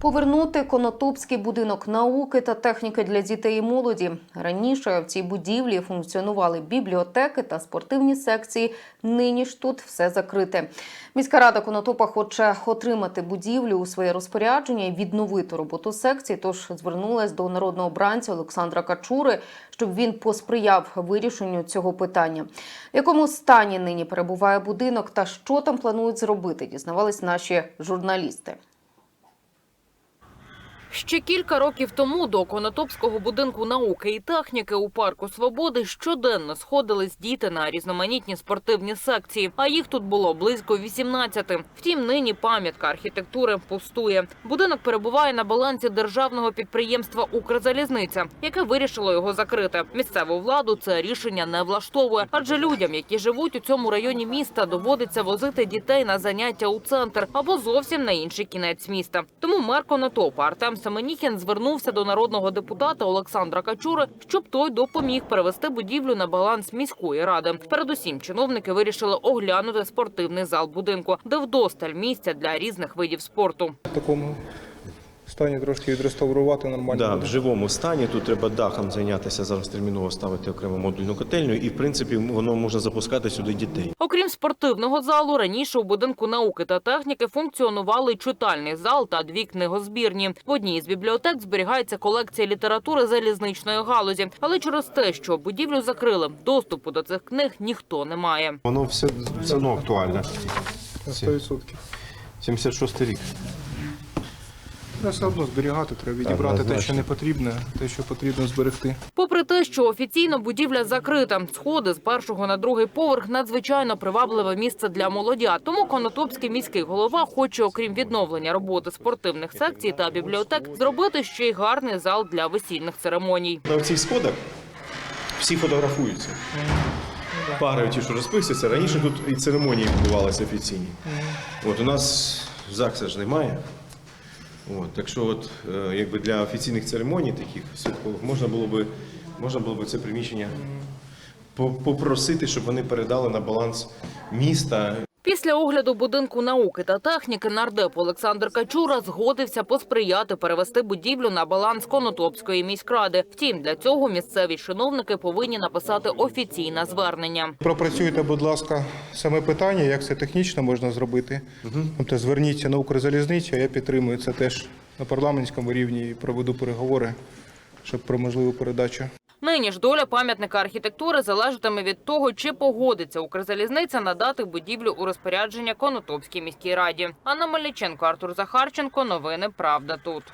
Повернути Конотопський будинок науки та техніки для дітей і молоді. Раніше в цій будівлі функціонували бібліотеки та спортивні секції. Нині ж тут все закрите. Міська рада Конотопа хоче отримати будівлю у своє розпорядження і відновити роботу секції. Тож звернулась до народного обранця Олександра Качури, щоб він посприяв вирішенню цього питання. В якому стані нині перебуває будинок та що там планують зробити, дізнавались наші журналісти. Ще кілька років тому до Конотопського будинку науки і техніки у парку Свободи щоденно сходились діти на різноманітні спортивні секції, а їх тут було близько 18. Втім, нині пам'ятка архітектури пустує. Будинок перебуває на балансі державного підприємства Укрзалізниця, яке вирішило його закрити. Місцеву владу це рішення не влаштовує, адже людям, які живуть у цьому районі міста, доводиться возити дітей на заняття у центр або зовсім на інший кінець міста. Тому мер Конотопа Артем Семеніхін звернувся до народного депутата Олександра Качури, щоб той допоміг перевести будівлю на баланс міської ради. Передусім, чиновники вирішили оглянути спортивний зал будинку, де вдосталь місця для різних видів спорту. такому стані трошки відреставрувати нормально. Да, буде. в живому стані тут треба дахом зайнятися зараз терміново ставити окрему модульну котельню, і в принципі воно можна запускати сюди дітей. Окрім спортивного залу, раніше у будинку науки та техніки функціонували читальний зал та дві книгозбірні. В одній із бібліотек зберігається колекція літератури залізничної галузі. Але через те, що будівлю закрили, доступу до цих книг ніхто не має. Воно все, все одно актуальне. На 100%. 76 рік. Треба все одно зберігати, треба відібрати те, що не потрібне, те, що потрібно зберегти. Попри те, що офіційно будівля закрита, сходи з першого на другий поверх надзвичайно привабливе місце для молодят. Тому Конотопський міський голова хоче, окрім відновлення роботи спортивних секцій та бібліотек, зробити ще й гарний зал для весільних церемоній. На цих сходах всі фотографуються. Пари ті, що розписуються. Раніше тут і церемонії відбувалися офіційні. От у нас ЗАГСа ж немає. От, так що от, е, якби для офіційних церемоній таких святкових можна було би, можна було би це приміщення попросити, щоб вони передали на баланс міста Після огляду будинку науки та техніки нардеп Олександр Качура згодився посприяти перевести будівлю на баланс Конотопської міськради. Втім, для цього місцеві чиновники повинні написати офіційне звернення. Пропрацюйте, будь ласка, саме питання, як це технічно можна зробити. Тобто зверніться на Укрзалізницю, а я підтримую це теж на парламентському рівні і проведу переговори, щоб про можливу передачу. Нині ж доля пам'ятника архітектури залежатиме від того, чи погодиться Укрзалізниця надати будівлю у розпорядження Конотопській міській раді. Анна Мельниченко, Артур Захарченко. Новини Правда тут.